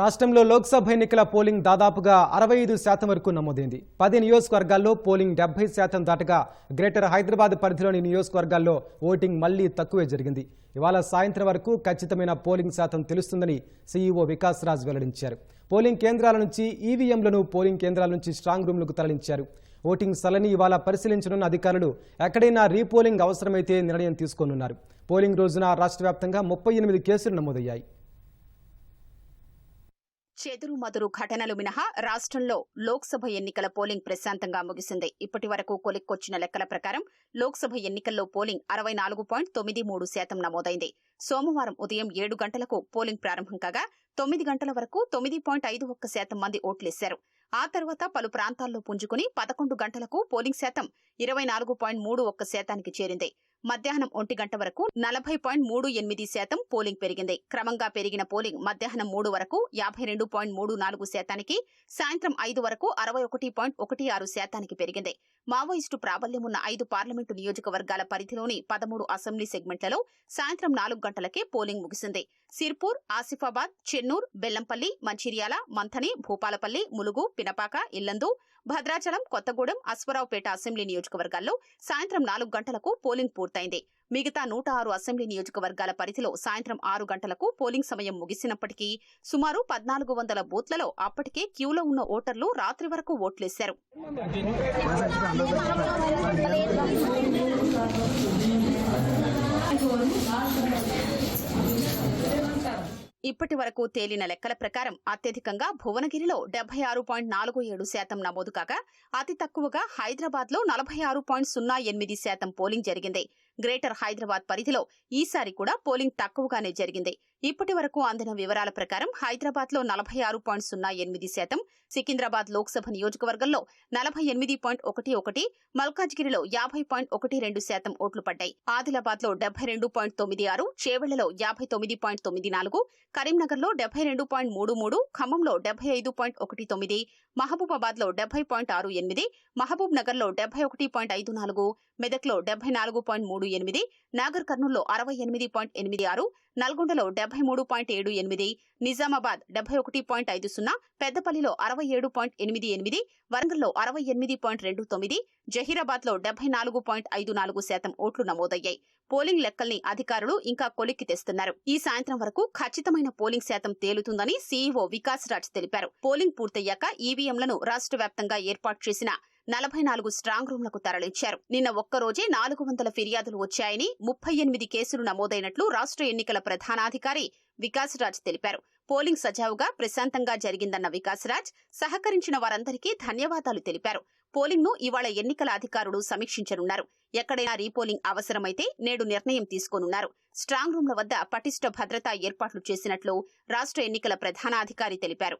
రాష్ట్రంలో లోక్సభ ఎన్నికల పోలింగ్ దాదాపుగా అరవై ఐదు శాతం వరకు నమోదైంది. పది నియోజకవర్గాల్లో పోలింగ్ డెబ్బై శాతం దాటగా గ్రేటర్ హైదరాబాద్ పరిధిలోని నియోజకవర్గాల్లో ఓటింగ్ మళ్ళీ తక్కువే జరిగింది. ఇవాళ సాయంత్రం వరకు ఖచ్చితమైన పోలింగ్ శాతం తెలుస్తుందని సీఈఓ వికాస్ రాజ్ వెల్లడించారు. పోలింగ్ కేంద్రాల నుంచి ఈవీఎంలను పోలింగ్ కేంద్రాల నుంచి స్ట్రాంగ్ రూమ్లకు తరలించారు. ఓటింగ్ స్థలని ఇవాళ పరిశీలించనున్న అధికారులు ఎక్కడైనా రీపోలింగ్ అవసరమైతే నిర్ణయం తీసుకోనున్నారు. పోలింగ్ రోజున రాష్ట్ర వ్యాప్తంగా ముప్పై ఎనిమిది కేసులు నమోదయ్యాయి. చెదురు మదురు ఘటనలు మినహా రాష్ట్రంలో లోక్సభ ఎన్నికల పోలింగ్ ప్రశాంతంగా ముగిసింది. ఇప్పటి వరకు కొలిక్కొచ్చిన లెక్కల ప్రకారం లోక్సభ ఎన్నికల్లో పోలింగ్ అరవై నాలుగు పాయింట్ తొమ్మిది మూడు శాతం నమోదైంది. సోమవారం ఉదయం ఏడు గంటలకు పోలింగ్ ప్రారంభం కాగా తొమ్మిది గంటల వరకు తొమ్మిది పాయింట్ ఐదు ఒక్క శాతం మంది ఓట్లేశారు. ఆ తర్వాత పలు ప్రాంతాల్లో పుంజుకుని పదకొండు గంటలకు పోలింగ్ శాతం ఇరవై నాలుగు పాయింట్ మూడు ఒక్క శాతానికి చేరింది. మధ్యాహ్నం ఒంటి గంట వరకు నలభై పాయింట్ మూడు ఎనిమిది శాతం పోలింగ్ పెరిగింది. క్రమంగా పెరిగిన పోలింగ్ మధ్యాహ్నం మూడు వరకు యాభై రెండు పాయింట్ మూడు నాలుగు శాతానికి సాయంత్రం ఐదు వరకు అరవై ఒకటి పాయింట్ ఒకటి ఆరు శాతానికి పెరిగింది. మావోయిస్టు ప్రాబల్యం ఉన్న ఐదు పార్లమెంటు నియోజకవర్గాల పరిధిలోని పదమూడు అసెంబ్లీ సెగ్మెంట్లలో సాయంత్రం నాలుగు గంటలకే పోలింగ్ ముగిసింది. సిర్పూర్ ఆసిఫాబాద్ చెన్నూర్ బెల్లంపల్లి మంచిర్యాల మంథని భూపాలపల్లి ములుగు పినపాక ఇల్లందు భద్రాచలం కొత్తగూడెం అశ్వరావుపేట అసెంబ్లీ నియోజకవర్గాల్లో సాయంత్రం నాలుగు గంటలకు పోలింగ్ పూర్తయింది. మిగతా నూట ఆరు అసెంబ్లీ నియోజకవర్గాల పరిధిలో సాయంత్రం ఆరు గంటలకు పోలింగ్ సమయం ముగిసినప్పటికీ సుమారు పద్నాలుగు వందల బూత్లలో అప్పటికే క్యూలో ఉన్న ఓటర్లు రాత్రి వరకు ఓట్లేశారు. ఇప్పటి వరకు తేలిన లెక్కల ప్రకారం అత్యధికంగా భువనగిరిలో డెబ్బై ఆరు పాయింట్ నాలుగు ఏడు శాతం నమోదు కాగా అతి తక్కువగా హైదరాబాద్లో నలభై ఆరు పాయింట్ సున్నా ఎనిమిది శాతం పోలింగ్ జరిగింది. గ్రేటర్ హైదరాబాద్ పరిధిలో ఈసారి కూడా పోలింగ్ తక్కువగానే జరిగింది. ఇప్పటి వరకు అందిన వివరాల ప్రకారం హైదరాబాద్లో నలభై ఆరు పాయింట్ సున్నా ఎనిమిది శాతం సికింద్రాబాద్ లోక్సభ నియోజకవర్గంలో నలభై ఎనిమిది పాయింట్ ఒకటి ఒకటి మల్కాజ్గిరిలో యాభై పాయింట్ ఒకటి రెండు శాతం ఓట్లు పడ్డాయి. ఆదిలాబాద్లో డెబ్బై రెండు పాయింట్ తొమ్మిది ఆరు చేవెళ్ళలో యాభై తొమ్మిది పాయింట్ తొమ్మిది నాలుగు కరీంనగర్లో డెబ్బై రెండు పాయింట్ మూడు మూడు ఖమ్మంలో డెబ్బై ఐదు పాయింట్ ఒకటి తొమ్మిది మహబూబాబాద్లో డెబ్బై పాయింట్ ఆరు ఎనిమిది మహబూబ్ నగర్లో డెబ్బై ఒకటి పాయింట్ ఐదు నాలుగు మెదక్లో డెబ్బై నాలుగు పాయింట్ మూడు మూడు ఎనిమిది నాగర్ కర్నూల్లో అరవై ఎనిమిది పాయింట్ ఎనిమిది ఆరు నల్గొండలో డెబ్బై మూడు పాయింట్ ఏడు ఎనిమిది నిజామాబాద్ డెబ్బై ఒకటి పాయింట్ ఐదు సున్నా పెద్దపల్లిలో అరవై ఏడు పాయింట్ ఎనిమిది ఎనిమిది వరంగల్లో అరవై ఎనిమిది పాయింట్ రెండు తొమ్మిది జహీరాబాద్లో డెబ్బై నాలుగు పాయింట్ ఐదు నాలుగు శాతం ఓట్లు నమోదయ్యాయి. పోలింగ్ లెక్కల్ని అధికారులు ఇంకా కొలిక్కి తెస్తున్నారు. ఈ సాయంత్రం వరకు ఖచ్చితమైన పోలింగ్ శాతం తేలుతుందని సీఈఓ వికాస్ రాజ్ తెలిపారు. పోలింగ్ పూర్తయ్యాక ఈవీఎంలను రాష్ట్ర వ్యాప్తంగా ఏర్పాటు చేసిన నలభై నాలుగు స్ట్రాంగ్ రూమ్లకు తరలించారు. నిన్న ఒక్కరోజే నాలుగు వందల ఫిర్యాదులు వచ్చాయని ముప్పై ఎనిమిది కేసులు నమోదైనట్లు రాష్ట్ర ఎన్నికల ప్రధానాధికారి వికాస్ రాజ్ తెలిపారు. పోలింగ్ సజావుగా ప్రశాంతంగా జరిగిందన్న వికాస్ రాజ్ సహకరించిన వారందరికీ ధన్యవాదాలు తెలిపారు. పోలింగ్ను ఇవాళ ఎన్నికల అధికారులు సమీక్షించనున్నారు. ఎక్కడైనా రీపోలింగ్ అవసరమైతే నేడు నిర్ణయం తీసుకోనున్నారు. స్ట్రాంగ్ రూమ్ల వద్ద పటిష్ట భద్రతా ఏర్పాట్లు చేసినట్లు రాష్ట్ర ఎన్నికల ప్రధానాధికారి తెలిపారు.